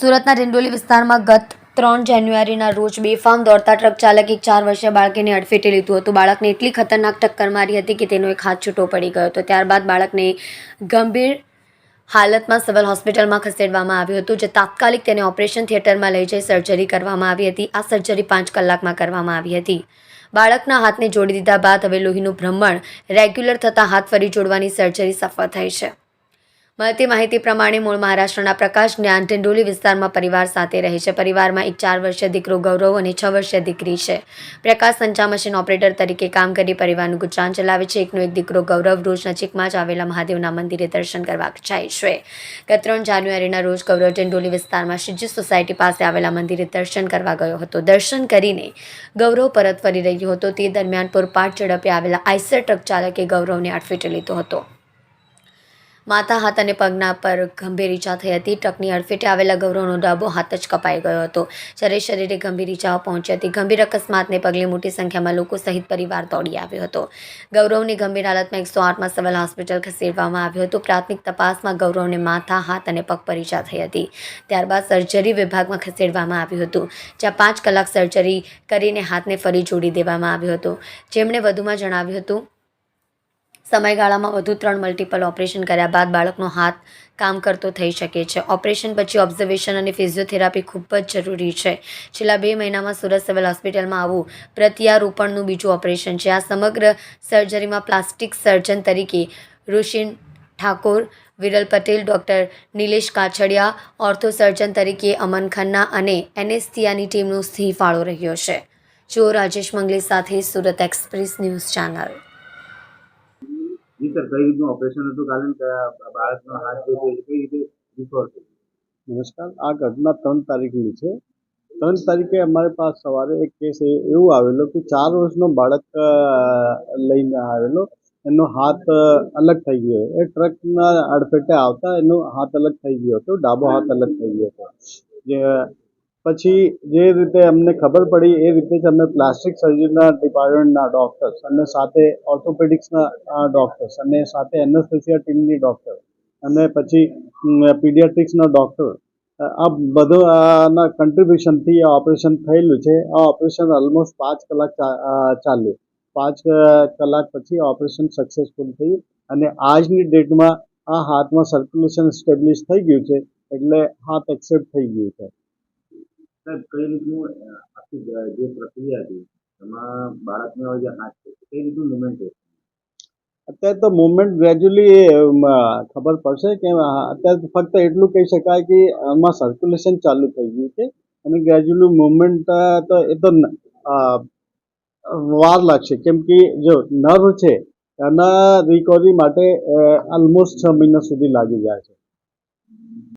સુરતના ડિંડોલી વિસ્તારમાં ગત ત્રણ જાન્યુઆરીના રોજ બેફામ દોડતા ટ્રક ચાલકે એક ચાર વર્ષીય બાળકીને અડફેટે લીધું હતું. બાળકને એટલી ખતરનાક ટક્કર મારી હતી કે તેનો એક હાથ છૂટો પડી ગયો હતો. ત્યારબાદ બાળકને ગંભીર હાલતમાં સિવિલ હોસ્પિટલમાં ખસેડવામાં આવ્યું હતું, જે તાત્કાલિક તેને ઓપરેશન થિયેટરમાં લઈ જઈ સર્જરી કરવામાં આવી હતી. આ સર્જરી પાંચ કલાકમાં કરવામાં આવી હતી. બાળકના હાથને જોડી દીધા બાદ હવે લોહીનું ભ્રમણ રેગ્યુલર થતાં હાથ ફરી જોડવાની સર્જરી સફળ થઈ છે. મળતી માહિતી પ્રમાણે મૂળ મહારાષ્ટ્રના પ્રકાશ જ્ઞાન ટેંડોલી વિસ્તારમાં પરિવાર સાથે રહે છે. પરિવારમાં એક ચાર વર્ષીય દીકરો ગૌરવ અને છ વર્ષીય દીકરી છે. પ્રકાશ સંચા મશીન ઓપરેટર તરીકે કામ કરી પરિવારનું ગુજરાન ચલાવે છે. એકનો એક દીકરો ગૌરવ રોજ નજીકમાં જ આવેલા મહાદેવના મંદિરે દર્શન કરવા જાય છે. ગત ત્રણ જાન્યુઆરીના રોજ ગૌરવ ઢંડોલી વિસ્તારમાં શ્રીજી સોસાયટી પાસે આવેલા મંદિરે દર્શન કરવા ગયો હતો. દર્શન કરીને ગૌરવ પરત ફરી રહ્યો હતો. તે દરમિયાન પૂરપાટ ઝડપે આવેલા આઈસર ટ્રક ચાલકે ગૌરવને અડફેટે લીધો હતો. માથા, હાથ અને પગના પર ગંભીર ઈજા થઈ હતી. ટ્રકની અડફેટે આવેલા ગૌરવનો ડાબો હાથ જ કપાઈ ગયો હતો. જ્યારે શરીરે ગંભીર ઈજાઓ પહોંચી હતી, ગંભીર અકસ્માતને પગલે મોટી સંખ્યામાં લોકો સહિત પરિવાર દોડી આવ્યો હતો. ગૌરવની ગંભીર હાલતમાં એકસો આઠમાં સિવિલ હોસ્પિટલ ખસેડવામાં આવ્યો હતો. પ્રાથમિક તપાસમાં ગૌરવને માથા, હાથ અને પગ પર ઈજા થઈ હતી. ત્યારબાદ સર્જરી વિભાગમાં ખસેડવામાં આવ્યું હતું, જ્યાં પાંચ કલાક સર્જરી કરીને હાથને ફરી જોડી દેવામાં આવ્યો હતો. જેમણે વધુમાં જણાવ્યું હતું સમયગાળામાં વધુ ત્રણ મલ્ટિપલ ઓપરેશન કર્યા બાદ બાળકનો હાથ કામ કરતો થઈ શકે છે. ઓપરેશન પછી ઓબ્ઝર્વેશન અને ફિઝિયોથેરાપી ખૂબ જ જરૂરી છે. છેલ્લા બે મહિનામાં સુરત સિવિલ હોસ્પિટલમાં આવું પ્રત્યારોપણનું બીજું ઓપરેશન છે. આ સમગ્ર સર્જરીમાં પ્લાસ્ટિક સર્જન તરીકે Rishin Thakor, Viral Patel doctor Nilesh Kachhadiya ortho surgeon તરીકે અમન ખન્ના અને એનેસ્થિયાની ટીમનો સિંહ ફાળો રહ્યો છે. જો રાજેશ મંગલી સાથે Surat express news channel sir, કઈ રીતનું ઓપરેશન હતું? કારણ બાળકનો હાથ જે છે કઈ રીતે રિકવર નમસ્કાર, આ ઘટના ત્રણ તારીખની છે. ત્રણ તારીખે અમારી પાસે સવારે એક કેસ એવું આવેલો કે ચાર વર્ષનો બાળક લઈને આવેલો. એનો હાથ અલગ થઈ ગયો. એ ટ્રકના અડફેટે આવતા એનો હાથ અલગ થઈ ગયો હતો, ડાબો હાથ અલગ થઈ ગયો હતો. જે પછી જે રીતે અમને ખબર પડી, એ રીતે જ અમે પ્લાસ્ટિક સર્જરીના ડિપાર્ટમેન્ટના ડૉક્ટર્સ અને સાથે ઓર્થોપેડિક્સના ડૉક્ટર્સ અને સાથે એનેસ્થેસિયા ટીમની ડૉક્ટર અને પછી પીડિયાટ્રિક્સના ડૉક્ટર આ બધું આના કન્ટ્રીબ્યુશનથી આ ઓપરેશન થયેલું છે. આ ઓપરેશન ઓલમોસ્ટ પાંચ કલાક ચાલ્યું. પાંચ કલાક પછી ઓપરેશન સક્સેસફુલ થયું અને આજની ડેટમાં આ હાથમાં સર્ક્યુલેશન સ્ટેબ્લિશ થઈ ગયું છે એટલે હાથ એક્સેપ્ટ થઈ ગયું છે. સાહેબ, કઈ રીતનું આખી જે પ્રક્રિયા હતી એમાં બાળકને હવે જે હાથ છે, કઈ રીતનું મુવમેન્ટ છે? અત્યારે તો મુવમેન્ટ ગ્રેજ્યુઅલી ખબર પડશે કે અત્યારે ફક્ત એટલું કહી શકાય કે, આમાં સર્ક્યુલેશન ચાલુ થઈ ગયું છે, અને ગ્રેજ્યુઅલી મુવમેન્ટ તો એ તો વાર લાગશે. કેમ કે, જો નર્વ છે, એના રિકવરી માટે ઓલમોસ્ટ છ મહિના સુધી લાગી જાય છે.